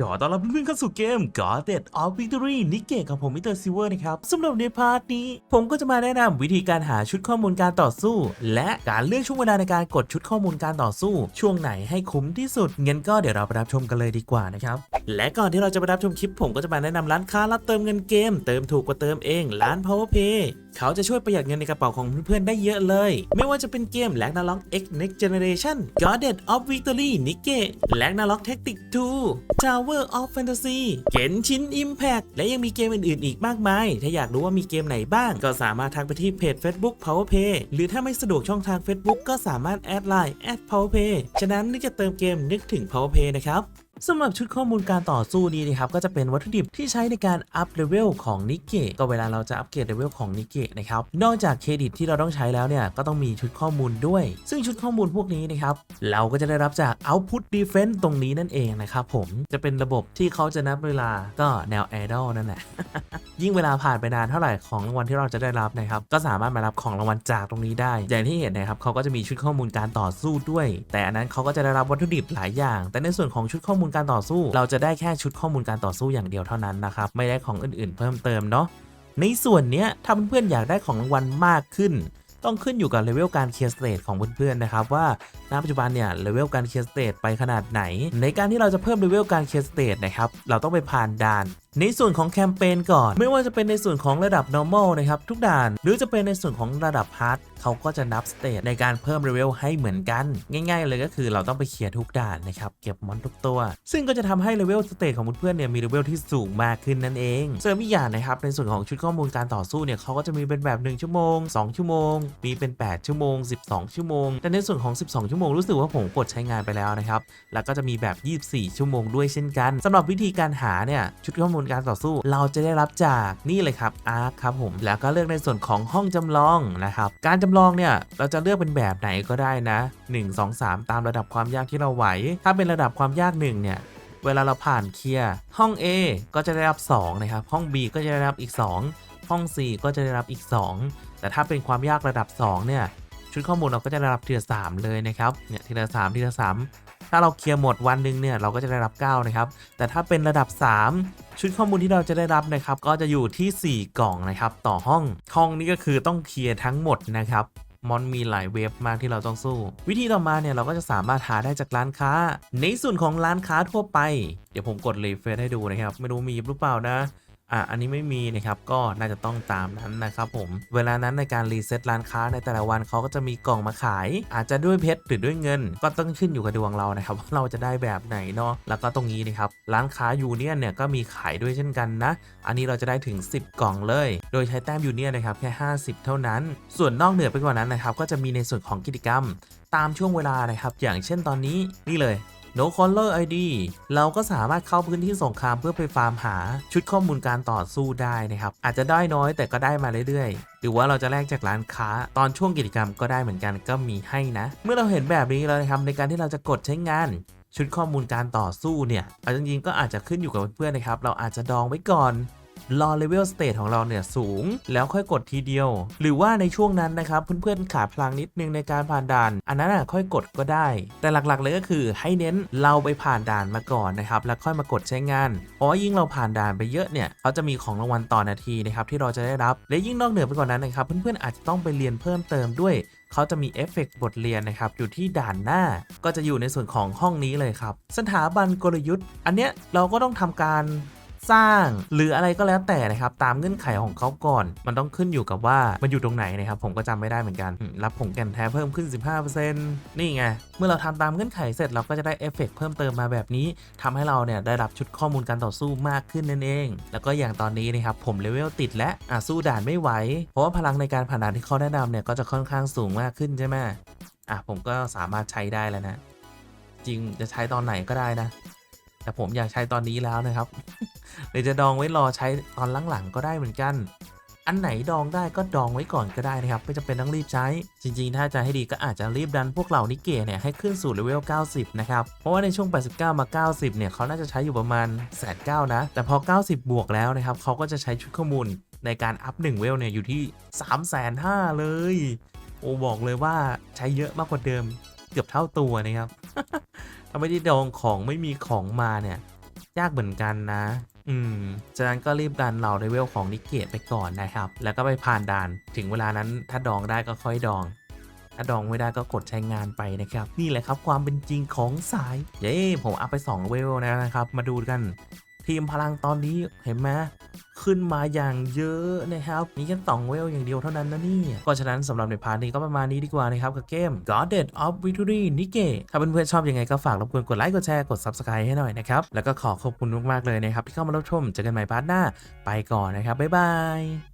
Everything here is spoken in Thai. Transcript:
ขอต้อนรับเพื่อนๆเข้าสู่เกม Guarded of Victory นิเกะกับผมมิสเตอร์ซิเวอร์นะครับสำหรับในพาร์ทนี้ ผมก็จะมาแนะนำวิธีการหาชุดข้อมูลการต่อสู้ และการเลือกช่วงเวลาในการกดชุดข้อมูลการต่อสู้ ช่วงไหนให้คุ้มที่สุดเงั้นก็เดี๋ยวเราไปรับชมกันเลยดีกว่านะครับ และก่อนที่เราจะไปรับชมคลิปผมก็จะมาแนะนำร้านค้ารับเติมเงินเกม เติมถูกกว่าเติมเองร้าน PowerPay เขาจะช่วยประหยัดเงินในกระเป๋าของเพื่อนๆได้เยอะเลย ไม่ว่าจะเป็นเกม l a g n a r o k X Next Generation Guarded of Victory นิเกะ l a g n a r o k Tactic 2 Tower of Fantasy Genshin Impact และยังมีเกมอื่นๆ อีกมากมาย ถ้าอยากรู้ว่ามีเกมไหนบ้าง ก็สามารถทักไปที่เพจ Facebook PowerPay หรือถ้าไม่สะดวกช่องทาง Facebook ก็สามารถแอดไลน์ PowerPay ฉะนั้นนึกจะเติมเกมนึกถึง PowerPay นะครับ สำหรับชุดข้อมูลการต่อสู้นี้นะครับก็จะเป็นวัตถุดิบที่ใช้ในการอัพเลเวลของนิเกะก็เวลาเราจะอัปเกรดเลเวลของนิเกะนะครับนอกจากเครดิตที่เราต้องใช้แล้วเนี่ยก็ต้องมีชุดข้อมูลด้วย ซึ่งชุดข้อมูลพวกนี้นะครับเราก็จะได้รับจาก Output Defense ตรงนี้นั่นเองนะครับผมจะเป็นระบบที่เขาจะนับเวลาก็แนว a d o l นั่นแหละยิ่งเวลาผ่านไปนานเท่าไหร่ของรางวัลที่เราจะได้รับนะครับก็สามารถมารับของรางวัลจากตรงนี้ได้ อย่างที่เห็นนะครับเขาก็จะมีชุดข้อมูลการต่อสู้ด้วย แต่อันนั้นเขาก็จะได้รับวัตถุดิบหลายอย่าง แต่ในส่วนของชุดข้อมูลการต่อสู้ เราจะได้แค่ชุดข้อมูลการต่อสู้อย่างเดียวเท่านั้นนะครับ ไม่ได้ของอื่นๆ เพิ่มเติมเนาะในส่วนเนี้ยถ้าเพื่อนๆอยากได้ของรางวัลมากขึ้น ต้องขึ้นอยู่กับเลเวลการเคลียร์สเตทของเพื่อนๆนะครับว่าณปัจจุบันเนี่ยเลเวลการเคลียร์สเตทไปขนาดไหน ในการที่เราจะเพิ่มเลเวลการเคลียร์สเตทนะครับเราต้องไปผ่านด่านในส่วนของแคมเปญก่อน ไม่ว่าจะเป็นในส่วนของระดับ normal นะครับ ทุกด่าน หรือจะเป็นในส่วนของระดับ hard เขาก็จะนับสเตทในการเพิ่มเลเวลให้เหมือนกัน ง่าย ๆ เลยก็คือเราต้องไปเคลียร์ทุกด่านนะครับ เก็บมอนทุกตัว ซึ่งก็จะทำให้เลเวลสเตทของเพื่อนๆเนี่ยมีเลเวลที่สูงมากขึ้นนั่นเองเสริมอีกอย่างนะครับในส่วนของชุดข้อมูลการต่อสู้เนี่ยเขาก็จะมีเป็นแบบ 1 ชั่วโมง 2 ชั่วโมงมีเป็น 8 ชั่วโมง 12 ชั่วโมง แต่ในส่วนของ 12 ชั่วโมงรู้สึกว่าผมกดใช้งานไปแล้วนะครับ แล้วก็จะมีแบบ 24 ชั่วโมงด้วยเช่นกันสำหรับวิธีการหาเนี่ยชุดข้อมูลการต่อสู้ เราจะได้รับจากนี่เลยครับอาร์คครับผม แล้วก็เลือกในส่วนของห้องจำลองนะครับ การจำลองเนี่ยเราจะเลือกเป็นแบบไหนก็ได้นะ 1 2 3 ตามระดับความยากที่เราไหว ถ้าเป็นระดับความยาก1เนี่ยเวลาเราผ่านเคลียร์ห้อง A ก็จะได้รับ 2 นะครับ ห้อง B ก็จะได้รับอีก 2 ห้อง C ก็จะได้รับอีก 2 แต่ถ้าเป็นความยากระดับ 2 เนี่ย ชุดข้อมูลเราก็จะได้รับทีละ3เลยนะครับ เนี่ยทีละ3ทีละ3 ถ้าเราเคลียร์หมดวันหนึ่งเนี่ยเราก็จะได้รับ 9 นะครับ แต่ถ้าเป็นระดับ 3 ชุดข้อมูลที่เราจะได้รับนะครับ ก็จะอยู่ที่ 4 กล่องนะครับ ต่อห้อง ห้องนี้ก็คือต้องเคลียร์ทั้งหมดนะครับมอนมีหลายเวฟมากที่เราต้องสู้ วิธีต่อมาเนี่ยเราก็จะสามารถหาได้จากร้านค้า ในส่วนของร้านค้าทั่วไป เดี๋ยวผมกดรีเฟรชให้ดูนะครับ ไม่รู้มีหรือเปล่านะ อะอันนี้ไม่มีนะครับก็น่าจะต้องตามนั้นนะครับผมเวลานั้นในการรีเซ็ตร้านค้าในแต่ละวันเขาก็จะมีกล่องมาขาย อาจจะด้วยเพชรหรือด้วยเงิน ก็ต้องขึ้นอยู่กับดวงเรานะครับว่าเราจะได้แบบไหนเนาะแล้วก็ตรงนี้นะครับร้านค้ายูเนียนเนี่ยก็มีขายด้วยเช่นกันนะ อันนี้เราจะได้ถึง 10 กล่องเลย โดยใช้แต้มยูเนียนนะครับแค่ 50 เท่านั้น ส่วนนอกเหนือไปกว่านั้นนะครับก็จะมีในส่วนของกิจกรรม ตามช่วงเวลานะครับอย่างเช่นตอนนี้นี่เลย No Color ID เราก็สามารถเข้าพื้นที่สงครามเพื่อไปฟาร์มหาชุดข้อมูลการต่อสู้ได้นะครับ อาจจะได้น้อยแต่ก็ได้มาเรื่อยๆ หรือว่าเราจะแลกจากร้านค้า ตอนช่วงกิจกรรมก็ได้เหมือนกันก็มีให้นะ เมื่อเราเห็นแบบนี้แล้วนะครับในการที่เราจะกดใช้งานชุดข้อมูลการต่อสู้เนี่ยเอาจริงๆก็อาจจะขึ้นอยู่กับเพื่อนๆนะครับ เราอาจจะดองไว้ก่อน รอเลเวลสเตทของเราเนี่ยสูง แล้วค่อยกดทีเดียว หรือว่าในช่วงนั้นนะครับ เพื่อนๆขาพลังนิดนึงในการผ่านด่าน อันนั้นอะค่อยกดก็ได้ แต่หลักๆเลยก็คือให้เน้นเราไปผ่านด่านมาก่อนนะครับ แล้วค่อยมากดใช้งานเพราะว่ายิ่งเราผ่านด่านไปเยอะเนี่ยเขาจะมีของรางวัลต่อนาทีนะครับที่เราจะได้รับ และยิ่งนอกเหนือไปกว่านั้นนะครับ เพื่อนๆอาจจะต้องไปเรียนเพิ่มเติมด้วยเขาจะมีเอฟเฟกต์บทเรียนนะครับ อยู่ที่ด่านหน้า ก็จะอยู่ในส่วนของห้องนี้เลยครับ สถาบันกลยุทธ์ อันเนี้ยเราก็ต้องทำการ สร้าง หรืออะไรก็แล้วแต่นะครับตามเงื่อนไขของเขาก่อน มันต้องขึ้นอยู่กับว่ามันอยู่ตรงไหนนะครับผมก็จำไม่ได้เหมือนกัน รับผงแก่นแท้เพิ่มขึ้น 15%นี่ไงเมื่อเราทำตามเงื่อนไขเสร็จเราก็จะได้เอฟเฟกต์เพิ่มเติมมาแบบนี้ทำให้เราเนี่ยได้รับชุดข้อมูลการต่อสู้มากขึ้นนั่นเอง แล้วก็อย่างตอนนี้นะครับผมเลเวลติดและอะสู้ด่านไม่ไหว เพราะว่าพลังในการผ่านด่านที่เขาแนะนำเนี่ยก็จะค่อนข้างสูงมากขึ้นใช่ไหมอะผมก็สามารถใช้ได้แล้วนะ จริงจะใช้ตอนไหนก็ได้นะ แต่ผมอยากใช้ตอนนี้แล้วนะครับ หรือจะดองไว้รอใช้ตอนหลังๆก็ได้เหมือนกัน อันไหนดองได้ก็ดองไว้ก่อนก็ได้นะครับ ไม่จำเป็นต้องรีบใช้ จริงๆ ถ้าจะให้ดีก็อาจจะรีบดันพวกเหล่านิเกะเนี่ยให้ขึ้นสู่เลเวล 90 นะครับ เพราะว่าในช่วง 89 มา 90 เนี่ยเขาน่าจะใช้อยู่ประมาณแสนเก้านะ แต่พอ 90 บวกแล้วนะครับเขาก็จะใช้ชุดข้อมูลในการอัพ1เวลเนี่ยอยู่ที่ 3 5 0 0 0เลย โอ้บอกเลยว่าใช้เยอะมากกว่าเดิมเกือบเท่าตัวนะครับถ้าไม่ได้ดองของไม่มีของมาเนี่ย ยากเหมือนกันนะ อืม จากนั้นก็รีบดันเราเลเวลของนิกเกตไปก่อนนะครับ แล้วก็ไปผ่านด่าน ถึงเวลานั้นถ้าดองได้ก็ค่อยดอง ถ้าดองไม่ได้ก็กดใช้งานไปนะครับ นี่แหละครับความเป็นจริงของสาย เย้ ผมอัพไป2เวลแล้วนะครับ มาดูกัน ทีมพลังตอนนี้เห็นไหม ขึ้นมาอย่างเยอะนะครับมีแค่ตองเวลอย่างเดียวเท่านั้นนะนี่ก็ฉะนั้นสำหรับในพาร์ทนี้ก็ประมาณนี้ดีกว่านะครับกับเกม Goddess of Victory n i k e ถ้าเพื่อนๆชอบยังไงก็ฝากรบกวนกดไลค์กดแชร์กด Subscribe ให้หน่อยนะครับ แล้วก็ขอขอบคุณมากๆเลยนะครับที่เข้ามารับชมเจอกันใหม่พาร์ทหน้าไปก่อนนะครับบ๊ายบาย